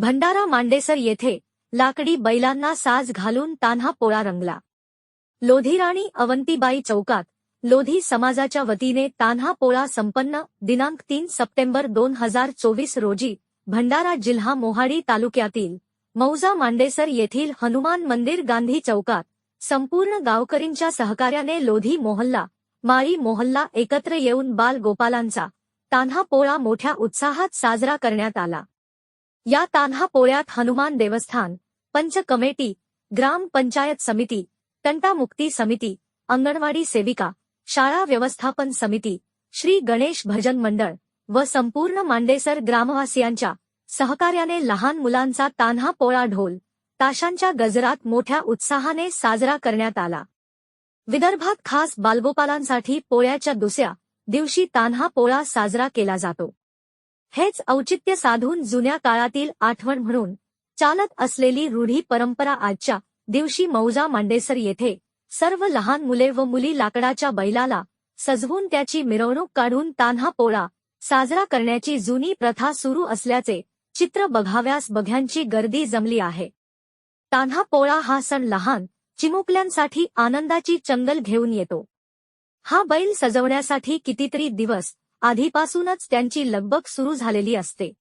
भंडारा मांडेसर येथे लाकडी बैलांना साज घालून तान्हा पोळा रंगला. लोधीराणी अवंतीबाई चौकात लोधी समाजाच्या वतीने तान्हा पोळा संपन्न दिनांक तीन सप्टेंबर दोन हजार चोवीस रोजी भंडारा जिल्हा मोहाडी तालुक्यातील मौजा मांडेसर येथील हनुमान मंदिर गांधी चौकात संपूर्ण गावकरींच्या सहकार्याने लोधी मोहल्ला माळी मोहल्ला एकत्र येऊन बाल गोपालांचा तान्हा पोळा मोठ्या उत्साहात साजरा करण्यात आला. या तान्हा पोळ्यात हनुमान देवस्थान पंच कमेटी ग्राम पंचायत समिती तंटामुक्ती समिती अंगणवाडी सेविका शाळा व्यवस्थापन समिती श्री गणेश भजन मंडळ व संपूर्ण मांडेसर ग्रामवासियांच्या सहकार्याने लहान मुलांचा तान्हा पोळा ढोल ताशांच्या गजरात मोठ्या उत्साहाने साजरा करण्यात आला. विदर्भात खास बालगोपालांसाठी पोळ्याच्या दुसऱ्या दिवशी तान्हा पोळा साजरा केला जातो. हेच औचित्य साधून जुन्या काळातील आठवण म्हणून चालत असलेली रूढी परंपरा आजच्या दिवशी मौजा मांडेसर येथे सर्व लहान मुले व मुली लाकडाच्या बैलाला सजवून त्याची मिरवणूक काढून तान्हा पोळा साजरा करण्याची जुनी प्रथा सुरू असल्याचे चित्र बघाव्यास बघ्यांची गर्दी जमली आहे. तान्हा पोळा हा सण लहान चिमुकल्यांसाठी आनंदाची चंगल घेऊन येतो. हा बैल सजवण्यासाठी कितीतरी दिवस आधीपासूनच त्यांची लगबग सुरू झालेली असते.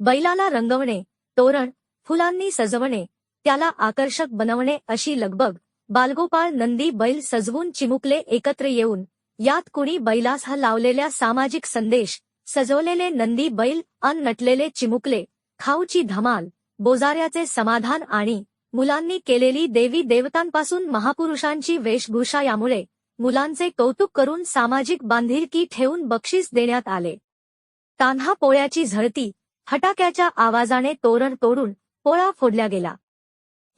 बैलाला रंगवणे तोरण फुलांनी सजवणे त्याला आकर्षक बनवणे अशी लगबग बालगोपाळ नंदी बैल सजवून चिमुकले एकत्र येऊन यात कुणी बैलास हा लावलेल्या सामाजिक संदेश सजवलेले नंदी बैल अन नटलेले चिमुकले खाऊची धमाल बोजाऱ्याचे समाधान आणि मुलांनी केलेली देवी देवतांपासून महापुरुषांची वेशभूषा यामुळे मुलांचे कौतुक करून सामाजिक बांधिलकी ठेवून बक्षीस देण्यात आले. तान्हा पोळ्याची झळती फटाक्याच्या आवाजाने तोरण तोडून पोळा फोडल्या गेला.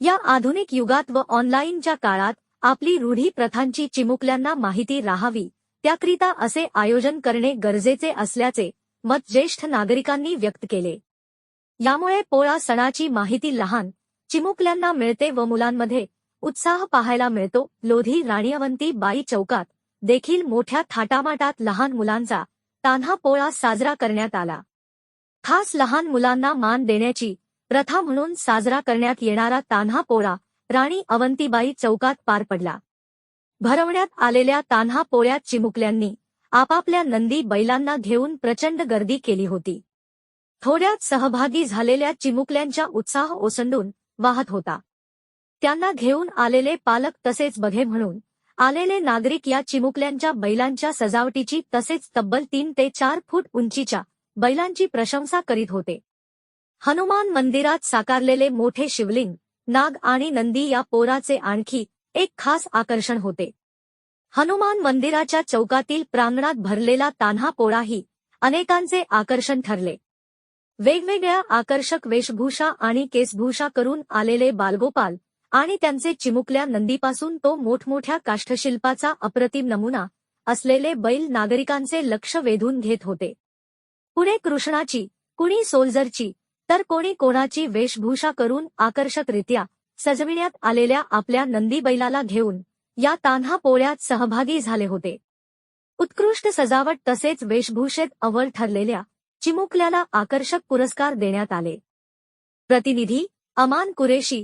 या आधुनिक युगात व ऑनलाईनच्या काळात आपली रूढी प्रथांची चिमुकल्यांना माहिती राहावी त्याकरिता असे आयोजन करणे गरजेचे असल्याचे मत ज्येष्ठ नागरिकांनी व्यक्त केले. यामुळे पोळा सणाची माहिती लहान चिमुकल्यांना मिळते व मुलांमध्ये उत्साह पाहायला मिळतो. लोधी राणीयवंती बाई चौकात देखील मोठ्या थाटामाटात लहान मुलांचा तान्हा पोळा साजरा करण्यात आला. खास लहान मुलांना मान देण्याची प्रथा म्हणून साजरा करण्यात येणारा तान्हा पोळा राणी अवंतीबाई चौकात पार पडला. भरवण्यात आलेल्या तान्हा पोळ्यात चिमुकल्यांनी आपापल्या नंदी बैलांना घेऊन प्रचंड गर्दी केली होती. थोड्यात सहभागी झालेल्या चिमुकल्यांच्या उत्साह ओसंडून वाहत होता. त्यांना घेऊन आलेले पालक तसेच बघे म्हणून आलेले नागरिक या चिमुकल्यांच्या बैलांच्या सजावटीची तसेच तब्बल तीन ते चार फूट उंचीच्या बैलांची प्रशंसा करीत होते. हनुमान मंदिरात साकारलेले मोठे शिवलिंग नाग आणि नंदी या पोराचे आणखी एक खास आकर्षण होते. हनुमान मंदिराच्या चौकातील प्रांगणात भरलेला तान्हा पोळाही अनेकांचे आकर्षण ठरले. वेगवेगळ्या आकर्षक वेशभूषा आणि केसभूषा करून आलेले बालगोपाल आणि त्यांचे चिमुकल्या नंदीपासून तो मोठमोठ्या काष्ठशिल्पाचा अप्रतिम नमुना असलेले बैल नागरिकांचे लक्ष वेधून घेत होते. पुढे कृष्णाची कुणी सोल्जरची तर कोणी कोणाची वेशभूषा करून आकर्षकरित्या सजविण्यात आलेल्या आपल्या नंदी बैलाला घेऊन या तान्हा पोळ्यात सहभागी झाले होते. उत्कृष्ट सजावट तसेच वेशभूषेत अव्वल ठरलेल्या चिमुकल्याला आकर्षक पुरस्कार देण्यात आले. प्रतिनिधी Aman Qureshi